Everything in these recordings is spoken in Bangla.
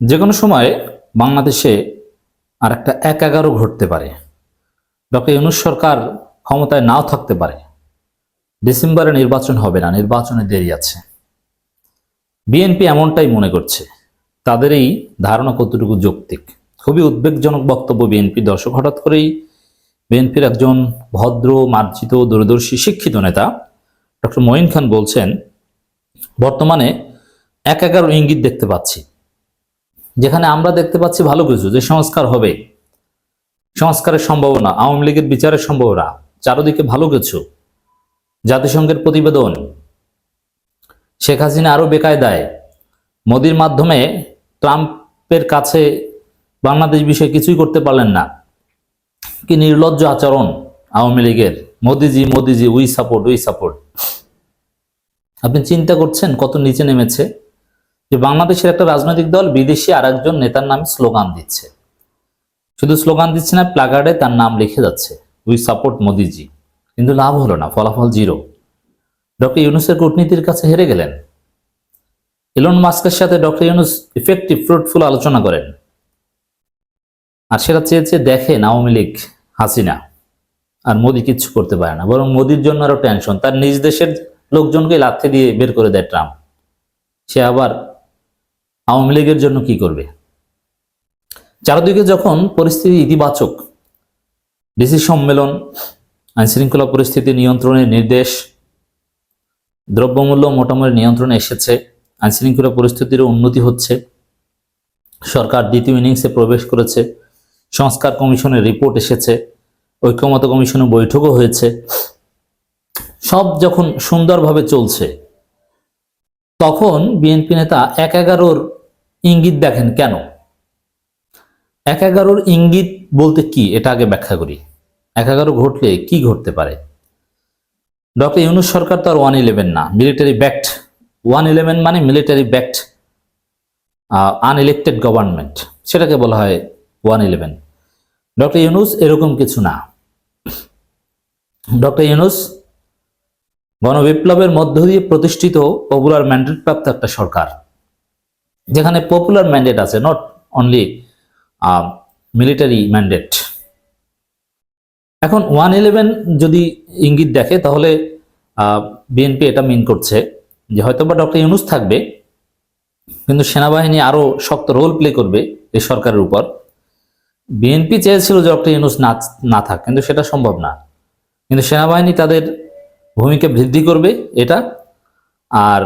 যে কোনো সময় বাংলাদেশে আর একটা এক এগারো ঘটতে পারে। ডক্টর ইউনুস সরকার ক্ষমতায় নাও থাকতে পারে। ডিসেম্বরে নির্বাচন হবে না, নির্বাচনে দেরি আছে। বিএনপি এমনটাই মনে করছে। তাদের এই ধারণা কতটুকু যৌক্তিক? খুবই উদ্বেগজনক বক্তব্য বিএনপি। দর্শক, হঠাৎ করেই বিএনপির একজন ভদ্র, মার্জিত, দূরদর্শী, শিক্ষিত নেতা ডক্টর মঈন খান বলছেন, বর্তমানে এক এগারো ইঙ্গিত দেখতে পাচ্ছি। যেখানে আমরা দেখতে পাচ্ছি ভালো কিছু, যে সংস্কার হবে। সংস্কারের সম্ভাবনা, আওয়ামী লীগের বিচারের সম্ভাবনা, চারদিকে ভালো কিছু। জাতিসংঘের প্রতিবেদন, শেখ হাসিনা আরও বেকায়দায়। মোদির মাধ্যমে ট্রাম্পের কাছে বাংলাদেশ বিষয়ে কিছুই করতে পারলেন না। কি নির্লজ্জ আচরণ আওয়ামী লীগের। মোদিজি মোদিজি উই সাপোর্ট উই সাপোর্ট আপনি চিন্তা করছেন কত নিচে নেমেছে? যে বাংলাদেশের একটা রাজনৈতিক দল বিদেশি আর একজন নেতার নামে স্লোগান দিচ্ছে। শুধু স্লোগান দিচ্ছে না, প্লাকার্ডে তার নাম লিখে যাচ্ছে উই সাপোর্ট মোদিজি। কিন্তু লাভ হলো না, ফলাফল জিরো। ডক্টর ইউনুসের কূটনীতির কাছে হেরে গেলেন। ইলন মাস্কের সাথে ডক্টর ইউনুস ইফেক্টিভ ফ্রুটফুল আলোচনা করেন। আর সেটা চেয়েছে দেখে আওয়ামী লীগ হাসিনা, আর মোদি কিচ্ছু করতে পারে না। বরং মোদির জন্য আরও টেনশন তার নিজ দেশের লোকজনকে লাথি দিয়ে বের করে দেয় ট্রাম্প। সে আবার আওয়ামী লীগের জন্য কি করবে? চারদিকে যখন পরিস্থিতি ইতিবাচক, ডিসি সম্মেলন, আইনশৃঙ্খলা পরিস্থিতি নিয়ন্ত্রণের নির্দেশ, দ্রব্যমূল্য মোটামুটি নিয়ন্ত্রণে এসেছে, আইনশৃঙ্খলা পরিস্থিতিরও উন্নতি হচ্ছে, সরকার দ্বিতীয় ইনিংসে প্রবেশ করেছে, সংস্কার কমিশনের রিপোর্ট এসেছে, ঐক্যমত কমিশনের বৈঠকও হয়েছে। সব যখন সুন্দরভাবে চলছে, তখন বিএনপি নেতা এক এগারোর ইঙ্গিত দেখেন কেন? এক এগারোর ইঙ্গিত বলতে কি? এটা আগে ব্যাখ্যা করি। এক এগারো ঘটলে কি ঘটতে পারে? ডক্টর ইউনুস সরকার তো আর ওয়ান ইলেভেন না। মিলিটারি ব্যাক্ট ওয়ান ইলেভেন মানে মিলিটারি ব্যাক্ট আনইলেক্টেড গভর্নমেন্ট সেটাকে বলা হয় ওয়ান ইলেভেন ডক্টর ইউনুস এরকম কিছু না। ডক্টর ইউনুস গণবিপ্লবের মধ্য দিয়ে প্রতিষ্ঠিত পপুলার ম্যান্ডেট প্রাপ্ত একটা সরকার। যেখানে পপুলার ম্যান্ডেট আছে নট অনলি মিলিটারি ম্যান্ডেট এখন ওয়ান ইলেভেন যদি ইঙ্গিত দেখে, তাহলে বিএনপি এটা মিন করছে যে হয়তো বা ডক্টর ইউনুস থাকবে, কিন্তু সেনাবাহিনী আরও শক্ত রোল প্লে করবে এই সরকারের উপর। বিএনপি চেয়েছিল যে ডক্টর ইউনুস না না থাক, কিন্তু সেটা সম্ভব না। কিন্তু সেনাবাহিনী তাদের ভূমিকা বৃদ্ধি করবে, এটা। আর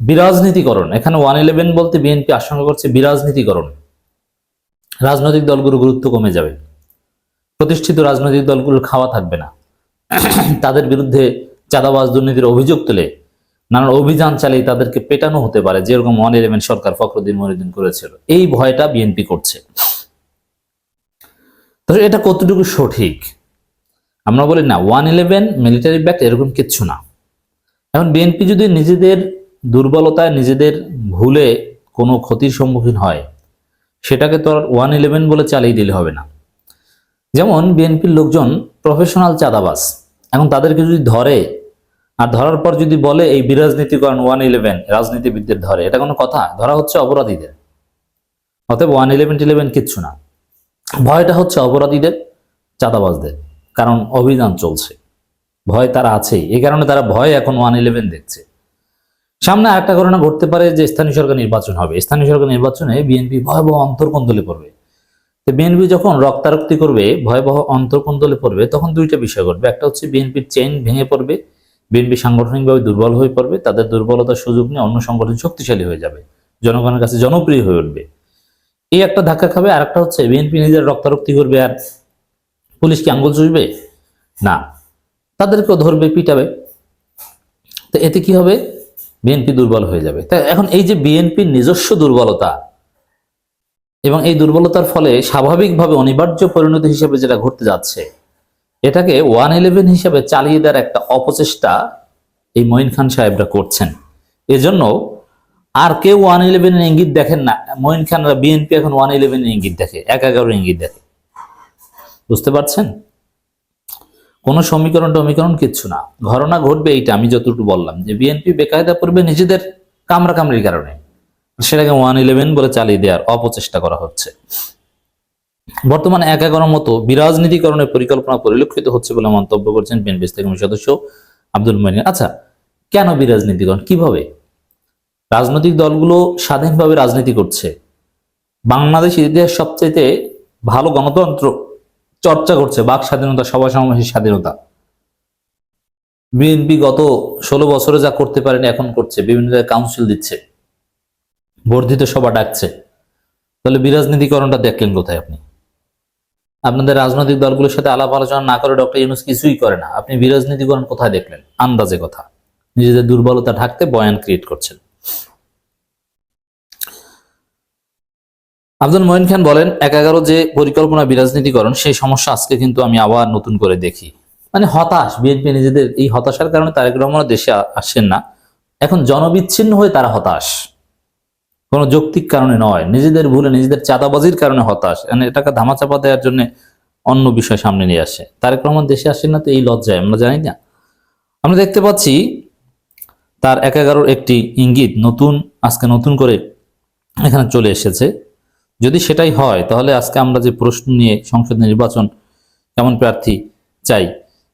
বিরাজনীতিকরণ। এখানে ওয়ান ইলেভেন বলতে বিএনপি আশঙ্কা করছে বিরাজনীতিকরণ। রাজনৈতিক দলগুলোর গুরুত্ব কমে যাবে। প্রতিষ্ঠিত রাজনৈতিক দলগুলোর খাওয়া থাকবে না। তাদের বিরুদ্ধে চাঁদাবাজ দুর্নীতির অভিযোগ তুলে নানান অভিযান চালিয়ে তাদেরকে পেটানো হতে পারে, যেরকম ওয়ান ইলেভেন সরকার ফখরুদ্দিন মহিউদ্দিন করেছিল। এই ভয়টা বিএনপি করছে। তো এটা কতটুকু সঠিক? আমরা বলি না ওয়ান ইলেভেন মিলিটারি ব্যাক্ট এরকম কিচ্ছু না। এখন বিএনপি যদি নিজেদের দুর্বলতায় নিজেদের ভুলে কোনো ক্ষতির সম্মুখীন হয়। সেটাকে তো আর ওয়ান ইলেভেন বলে চালিয়ে দিলে হবে না। যেমন বিএনপির লোকজন প্রফেশনাল চাঁদাবাজ, এখন তাদেরকে যদি ধরে, আর ধরার পর যদি বলে এই বিরাজনীতিকরণ ওয়ান ইলেভেন, রাজনীতিবিদদের ধরে, এটা কোনো কথা, ধরা হচ্ছে অপরাধীদের। অতএব ওয়ান ইলেভেন ইলেভেন কিচ্ছু না। ভয়টা হচ্ছে অপরাধীদের, চাঁদাবাজদের, কারণ অভিযান চলছে। ভয় তারা আছেই, এই কারণে তারা ভয় এখন ওয়ান ইলেভেন দেখছে। সামনে আরেকটা ঘটনা ঘটতে পারে যে স্থানীয় সরকার নির্বাচন হবে। স্থানীয় সরকার নির্বাচনে বিএনপি ভয়াবহ অন্তর্কন্দলে পড়বে। তো বিএনপি যখন রক্তারক্তি করবে, ভয়াবহ অন্তর্কন্দলে পড়বে, তখন দুইটা বিষয় ঘটবে। একটা হচ্ছে বিএনপির চেইন ভেঙে পড়বে বিএনপি সাংগঠনিকভাবে দুর্বল হয়ে পড়বে, তাদের দুর্বলতার সুযোগ নিয়ে অন্য সংগঠন শক্তিশালী হয়ে যাবে, জনগণের কাছে জনপ্রিয় হয়ে উঠবে। এই একটা ধাক্কা খাবে আর একটা হচ্ছে বিএনপি নিজের রক্তারক্তি করবে আর পুলিশ কি আঙ্গুল চুষবে? না। তাদেরকেও ধরবে, পিটাবে। তো এতে কি হবে? বিএনপি দুর্বল হয়ে যাবে। তা এখন এই যে বিএনপির নিজস্ব দুর্বলতা এবং এই দুর্বলতার ফলে স্বাভাবিকভাবে অনিবার্য পরিণতি হিসেবে যেটা ঘটতে যাচ্ছে, এটাকে ওয়ান ইলেভেন হিসেবে চালিয়ে দেওয়ার একটা অপচেষ্টা এই মঈন খান সাহেবরা করছেন। এজন্য আর কেউ ওয়ান ইলেভেনের ইঙ্গিত দেখেন না। মঈন খানরা বিএনপি এখন ওয়ান ইলেভেনের ইঙ্গিত দেখে, এক এগারো ইঙ্গিত দেখে। বুঝতে পারছেন? কোনো সমীকরণ টমীকরণ কিচ্ছু না। ঘটনা ঘটবে এইটা আমি যতটুকু বললাম যে বিএনপি বেকায়দা করবে নিজেদের কামড়া কামড়ির কারণে। সেটাকে ওয়ান ইলেভেন বলে চালিয়ে দেওয়ার অপচেষ্টা করা হচ্ছে। বর্তমানে এক এগারোর মতো বিরাজনীতিকরণের পরিকল্পনা পরিলক্ষিত হচ্ছে বলে মন্তব্য করছেন বিএনপি কমিটির সদস্য আব্দুল মহিন আচ্ছা কেন বিরাজনীতিকরণ? কীভাবে? রাজনৈতিক দলগুলো স্বাধীনভাবে রাজনীতি করছে। বাংলাদেশ ইতিহাস সবচেয়ে ভালো গণতন্ত্র চর্চা করছে, বাক স্বাধীনতা, সভা সমাবেশের স্বাধীনতা। বিএনপি গত ষোলো বছরে যা করতে পারেনি, এখন করছে, বিভিন্ন জায়গায় কাউন্সিল দিচ্ছে, বর্ধিত সভা ডাকছে। তাহলে বিরাজনীতিকরণটা দেখলেন কোথায় আপনি? আপনাদের রাজনৈতিক দলগুলোর সাথে আলাপ আলোচনা না করে ডক্টর ইউনুস কিছুই করে না। আপনি বিরাজনীতিকরণ কোথায় দেখলেন? আন্দাজে কথা। নিজেদের দুর্বলতা ঢাকতে বয়ান ক্রিয়েট করছেন। আব্দুল মঈন খান বলেন এক এগারো যে পরিকল্পনা বিরাজনীতিকরণ, সেই সমস্যা আজকে কিন্তু আমি আবার নতুন করে দেখি। মানে হতাশ, বিএনপি নিজেদের এই হতাশার কারণে তারেক রহমান দেশে আসছেন না। এখন জনবিচ্ছিন্ন হয়ে তারা হতাশ। কোনো যৌক্তিক কারণে নয়। নিজেদের ভুলে, নিজেদের চাঁদাবাজির কারণে হতাশ। মানে এটাকে ধামাচাপা দেওয়ার জন্য অন্য বিষয় সামনে নিয়ে আসে। তারেক রহমান দেশে আসেন না তো এই লজ্জায়, আমরা জানি না। আমরা দেখতে পাচ্ছি, তার এক এগারোর একটি ইঙ্গিত নতুন, আজকে নতুন করে এখানে চলে এসেছে। যদি সেটাই হয়, তাহলে আজকে আমরা যে প্রশ্ন নিয়ে সংসদ নির্বাচন কেমন প্রার্থী চাই,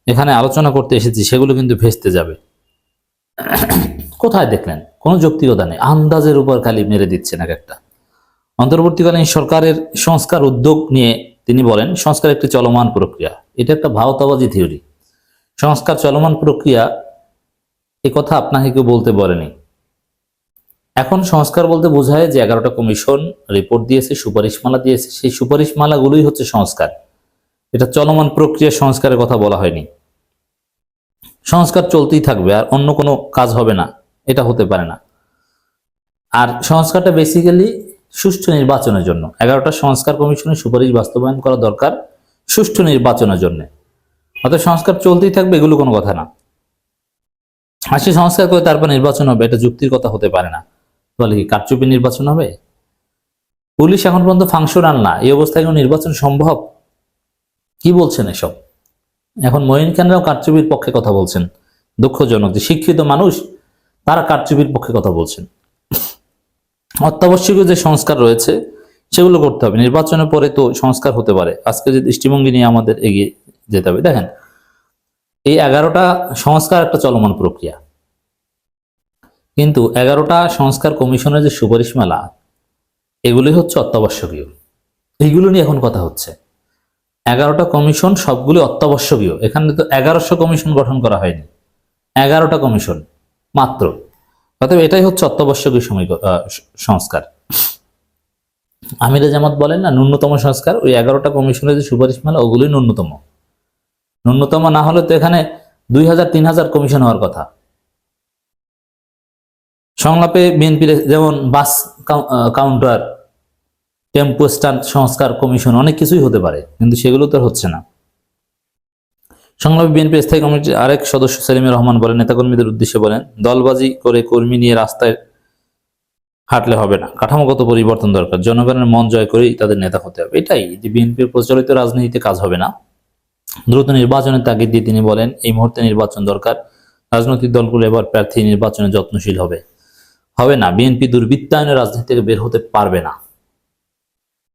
এখানে আলোচনা করতে এসেছি, সেগুলো কিন্তু ভেস্তে যাবে। কোথায় দেখলেন? কোনো যৌক্তিকতা নেই। আন্দাজের উপর খালি মেরে দিচ্ছেন এক একটা। অন্তর্বর্তীকালীন সরকারের সংস্কার উদ্যোগ নিয়ে তিনি বলেন, সংস্কার একটি চলমান প্রক্রিয়া। এটা একটা ভাওতাবাজি থিওরি। সংস্কার চলমান প্রক্রিয়া, এ কথা আপনাকে কেউ বলতে বলেনি। এখন সংস্কার বলতে বোঝায় যে এগারোটা কমিশন রিপোর্ট দিয়েছে, সুপারিশমালা দিয়েছে। সেই সুপারিশমালাগুলোই হচ্ছে সংস্কার। এটা চলমান প্রক্রিয়া সংস্কারের কথা বলা হয়নি। সংস্কার চলতেই থাকবে আর অন্য কোনো কাজ হবে না। এটা হতে পারে না। আর সংস্কারটা বেসিক্যালি সুষ্ঠু নির্বাচনের জন্য। এগারোটা সংস্কার কমিশনের সুপারিশ বাস্তবায়ন করা দরকার সুষ্ঠু নির্বাচনের জন্য। অর্থাৎ সংস্কার চলতেই থাকবে, এগুলো কোনো কথা না। আর সে সংস্কার করে তারপর নির্বাচন হবে, এটা যুক্তির কথা হতে পারে না। বলে কি কারচুপি নির্বাচন হবে? পুলিশ এখন পর্যন্ত ফাংশনাল না, এই অবস্থায় কোনো নির্বাচন সম্ভব? কি বলছেন এসব? এখন মঈন খানরাও কারচুপির পক্ষে কথা বলছেন। দুঃখজনক যে শিক্ষিত মানুষ, তারা কারচুপির পক্ষে কথা বলছেন। অত্যাবশ্যকীয় যে সংস্কার রয়েছে, সেগুলো করতে হবে। নির্বাচনের পরে তো সংস্কার হতে পারে। আজকে যে দৃষ্টিভঙ্গি নিয়ে আমাদের এগিয়ে যেতে হবে। দেখেন, এই এগারোটা সংস্কার একটা চলমান প্রক্রিয়া। কিন্তু এগারোটা সংস্কার কমিশনের যে সুপারিশমালা এগুলি হচ্ছে অত্যাবশ্যকীয়। এইগুলো নিয়ে এখন কথা হচ্ছে। এগারোটা কমিশন সবগুলি অত্যাবশ্যকীয়। এখানে তো এগারোশো কমিশন গঠন করা হয়নি। এগারোটা কমিশন মাত্র। অতএব এটাই হচ্ছে অত্যাবশ্যকীয় সময় সংস্কার। আমিরে জামাত বলেন না, ন্যূনতম সংস্কার। ওই এগারোটা কমিশনের যে সুপারিশমালা ওগুলোই ন্যূনতম। ন্যূনতম না হলে তো এখানে দুই হাজার, তিন হাজার কমিশন হওয়ার কথা। সংলাপে বিএনপির যেমন বাস কাউ- কাউন্টার টেম্পো স্ট্যান্ড সংস্কার কমিশন অনেক কিছুই হতে পারে, কিন্তু সেগুলো তো হচ্ছে না। সংলাপে বিএনপি স্থায়ী কমিটির আরেক সদস্য সেলিমুর রহমান বলেন, নেতাকর্মীদের উদ্দেশ্যে বলেন, দলবাজি করে কর্মী নিয়ে রাস্তায় হাঁটলে হবে না, কাঠামোগত পরিবর্তন দরকার, জনগণের মন জয় করেই তাদের নেতা হতে হবে। এটাই যে বিএনপির প্রচলিত রাজনীতিতে কাজ হবে না। দ্রুত নির্বাচনের তাগিদ দিয়ে তিনি বলেন, এই মুহূর্তে নির্বাচন দরকার, রাজনৈতিক দলগুলো এবার প্রার্থী নির্বাচনে যত্নশীল হবে। হবে না। বিএনপি দুর্বৃত্তায়নের রাজনীতি থেকে বের হতে পারবে না।